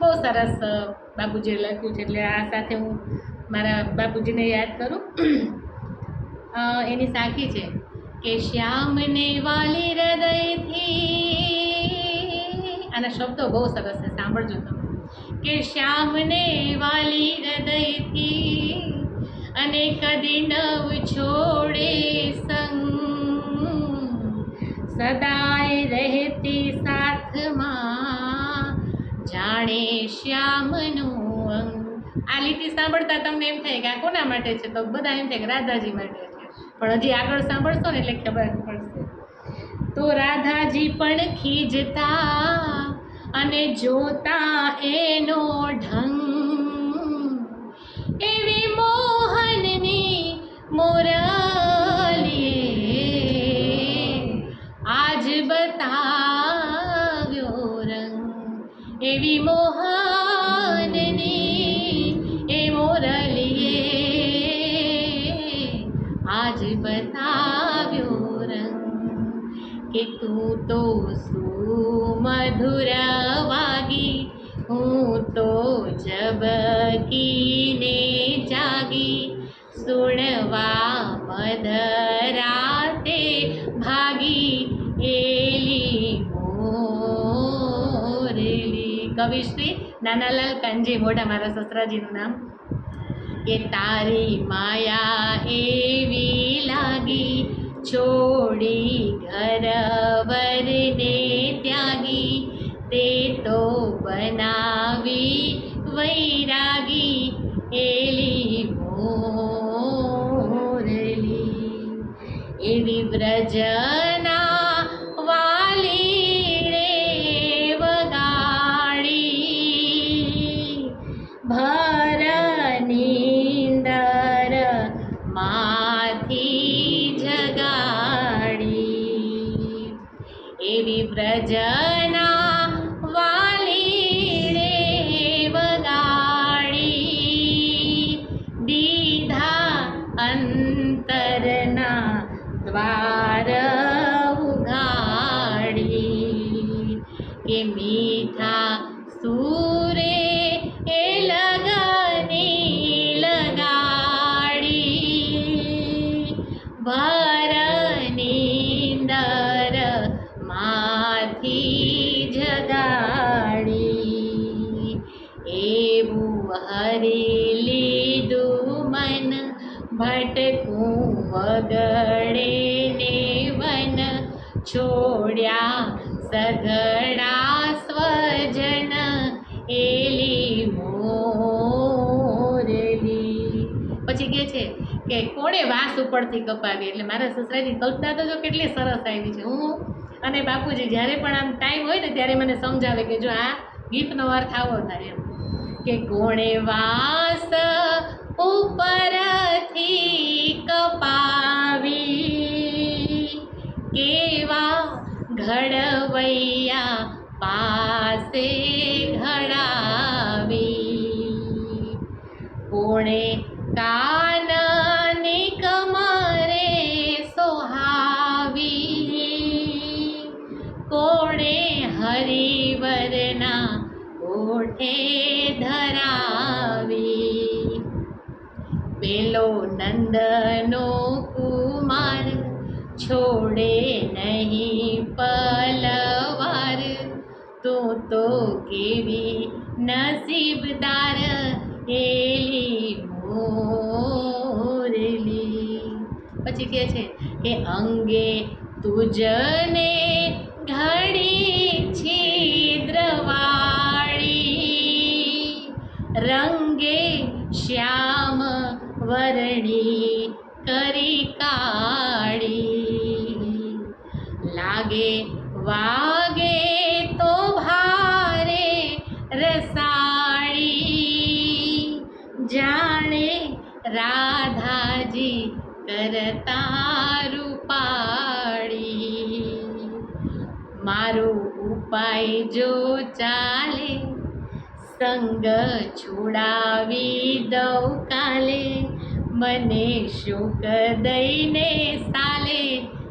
બહુ સરસ બાપુજીએ લખ્યું છે. એટલે આ સાથે હું મારા બાપુજીને યાદ કરું. એની સાખી છે કે શ્યામને વાલી હૃદયથી, આના શબ્દો બહુ સરસ છે, સાંભળજો તમે. કે શ્યામને વાલી હૃદયથી અને કદી નવ છોડે સંગ. સદાય રહેતી સાથમાં જાણે શ્યામનું અંગ. આ લીટી સાંભળતા તમને એમ થાય કે આ કોના માટે છે? તો બધા એમ થાય કે રાધાજી માટે છે. પણ હજી આગળ સાંભળશો ને એટલે ખબર પડશે. તો રાધાજી પણ ખીજતા અને જોતા એનો ઢંગ બતાવ્યો રંગ કે તું તો સુમધુર વાગી, હું તો જબકીને જાગી. સુણવા મધરાતે ભાગી એલી મોરેલી. કવિશ્રી નાનાલાલ કાનજી મોઢા મારા સસરાજીનું નામ. કે તારી માયા છોડી ઘર વરને ત્યાગી તે તો બનાવી વૈરાગી એલી મોરલી. એવી વ્રજના એવી માંથી જગાડી એવું હરી લીધું મન ભટકું વગડે ને વન છોડ્યા સઘળા સ્વજન એલી મોરલી પછી કે છે કે કોણે વાસ ઉપરથી કપાવી? એટલે મારા સસરાની કલ્પના તો જો કેટલી સરસ આવી છે. હું અને બાપુજી જ્યારે પણ આમ ટાઈમ હોય ને ત્યારે મને સમજાવે કે જો આ ગીતનો અર્થ આવો થાય એમ. કે કોણે વાસ ઉપરથી કપાવી, કેવા ઘડવૈયા પાસે ઘડાવી. કોણે ઓઠે ધરાવી? પેલો નંદનો કુમાર છોડે નહીં પલવાર. તું તો કેવી નસીબદાર એલી મોરલી. પછી કે છે કે અંગે તુજને ઘડી રંગે શ્યામ વરણી કરી કાળી. લાગે, વાગે તો ભારે રસાળી. જાણે રાધાજી કરતા રૂપાળી. મારો ઉપાય જો ચાલે સંગ છોડાવી દઉં કાલે. મને શોક દઈને સાલે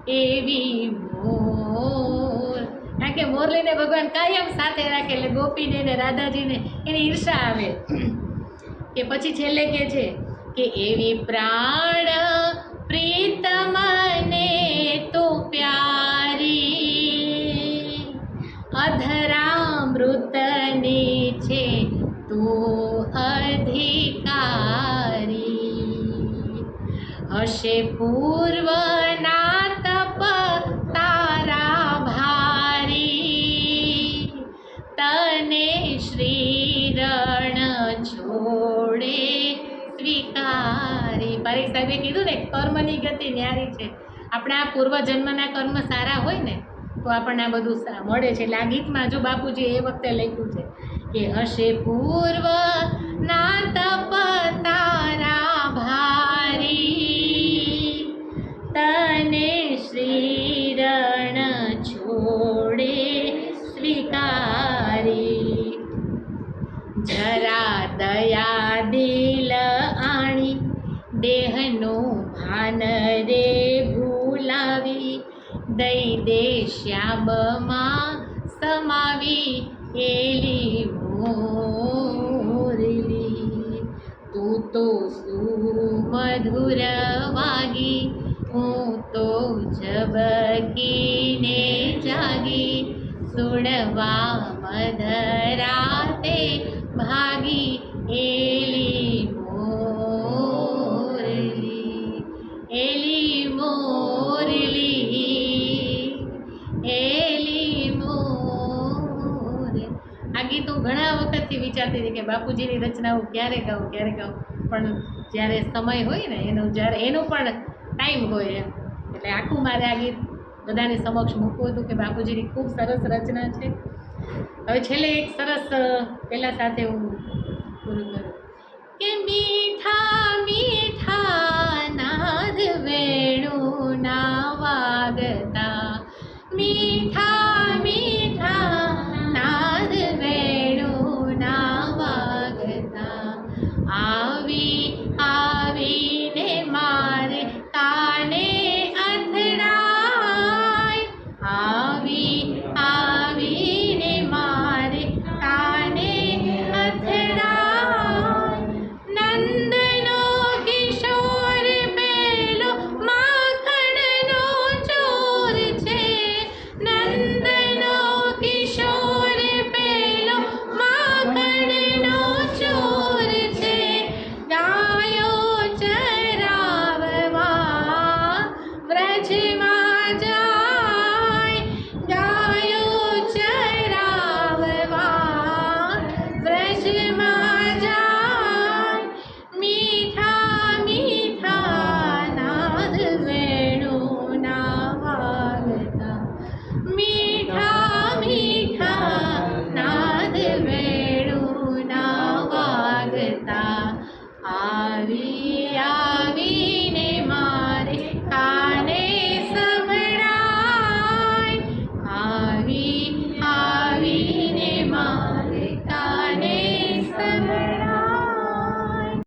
એવી મોર. કારણ કે મોરલીને ભગવાન કાયમ સાથે રાખે એટલે ગોપીને ને રાધાજીને એની ઈર્ષા આવે. કે પછી છેલ્લે કે છે કે એવી પ્રાણ પ્રીતમને હશે પૂર્વના તપ તારા ભારી. તને શ્રી રણ છોડે સ્વીકારી. પરેશ સાહેબે કીધું ને, કર્મની ગતિ ન્યારી છે. આપણા પૂર્વજન્મના કર્મ સારા હોય ને, તો આપણને આ બધું મળે છે. એટલે આ ગીતમાં જો બાપુજી એ વખતે લખ્યું છે કે હશે પૂર્વ ના તપ તારા ભારી. તને શ્રી રણ છોડે સ્વીકારી જરા દયા દિલ આણી દેહનું ભાન રે ભૂલાવી દઈ દે શ્યામમાં સમાવી એલી મોરલી તું તો સુમધુર વાગી હું તો ઝબકીને જાગી. સુણવા મધરાતે ભાગી એલી મોરલી. એલી મોરલી. એલી મોર. આ ગીત હું ઘણા વખતથી વિચારતી હતી કે બાપુજીની રચનાઓ ક્યારે ગાઉં ક્યારે ગાઉં. પણ જ્યારે સમય હોય ને, એનું જ્યારે, એનું પણ ટાઈમ હોય એમ. એટલે આખું મારે આ ગીત બધાને સમક્ષ મૂકવું હતું કે બાપુજીની ખૂબ સરસ રચના છે. હવે છેલ્લે એક સરસ પહેલાં સાથે હું પૂરું કરું. કે મીઠા મીઠા Hari